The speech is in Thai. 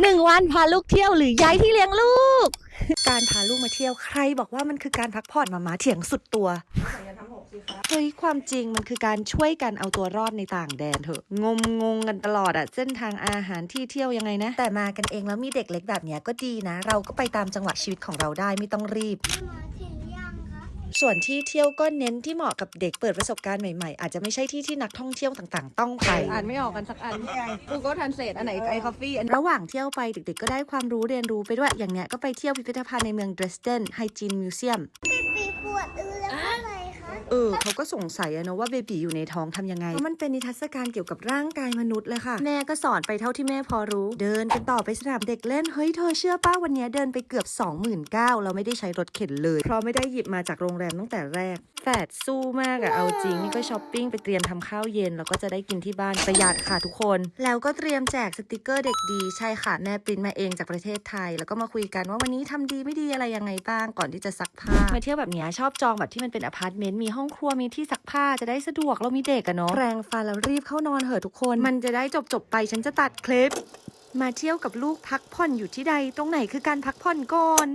หนึ่งวันพาลูกเที่ยวหรือย้ายที่เลี้ยงลูก การพาลูกมาเที่ยวใครบอกว่ามันคือการพักผ่อนมามาเถียงสุดตัวเฮ้ยความจริงมันคือการช่วยกันเอาตัวรอดในต่างแดนเถอะ งมงงกันตลอดอะเส้นทางอาหารที่เที่ยวยังไงนะ แต่มากันเองแล้วมีเด็กเล็กแบบเนี้ยก็ดีนะ เราก็ไปตามจังหวะชีวิตของเราได้ไม่ต้องรีบมาถึงยังคะ ส่วนที่เที่ยวก็เน้นที่เหมาะกับเด็กเปิดประสบการณ์ใหม่ๆ อาจจะไม่ใช่ที่ที่นักท่องเที่ยวต่างๆ ต้องไป อ่านไม่ออกกันสักอันกูก็ทันเศษอันไหนไอคอฟฟี่อันระหว่างเที่ยวไปเด็กๆก็ได้ความรู้เรียนรู้ไปด้วยอย่างเนี้ยก็ไปเที่ยวพิพิธภัณฑ์ในเมืองเดรสเดนไฮจีนมิวเซียมปีปีปวดอือแล้วก็อะไรคะ เออเขาก็สงสัยอะเนอะว่าเบบีอยู่ในท้องทำยังไงเพราะมันเป็นนิทรรศการเกี่ยวกับร่างกายมนุษย์เลยค่ะ แม่ก็สอนไปเท่าที่แม่พอรู้ เดินกันต่อไปสนามเด็กเล่น เฮ้ยเธอเชื่อป้าวันเนี้ยเดินไปเกือบ 29,000เราไม่ได้ใช้รถเข็นเลย เพราะไม่ได้หยิบมาจากโรงแรมตั้งแต่แรกแฝดสู้มากอะเอาจริงนี่ก็ช้อปปิ้งไปเตรียมทำข้าวเย็น แล้วก็จะได้กินที่บ้านประหยัดค่ะทุกคน แล้วก็เตรียมแจกสติกเกอร์เด็กดีใช่ค่ะแม่ปริ้นมาเองจากประเทศไทย แล้วก็มาคุยกันว่าวันนี้ทำดีไม่ดีอะไรยังไงบ้างก่อนที่จะซักผ้ามาเที่ยวแบบเนี้ยชอบจองแบบที่มันเป็นอพาร์ตเมนต์มีห้องครัวมีที่ซักผ้าจะได้สะดวกเรามีเด็กอะเนาะแปรงฟันแล้วรีบเข้านอนเหอะทุกคน มันจะได้จบจบๆไปฉันจะตัดคลิป มาเที่ยวกับลูกพักผ่อนอยู่ที่ใด ตรงไหนคือการพักผ่อนก่อน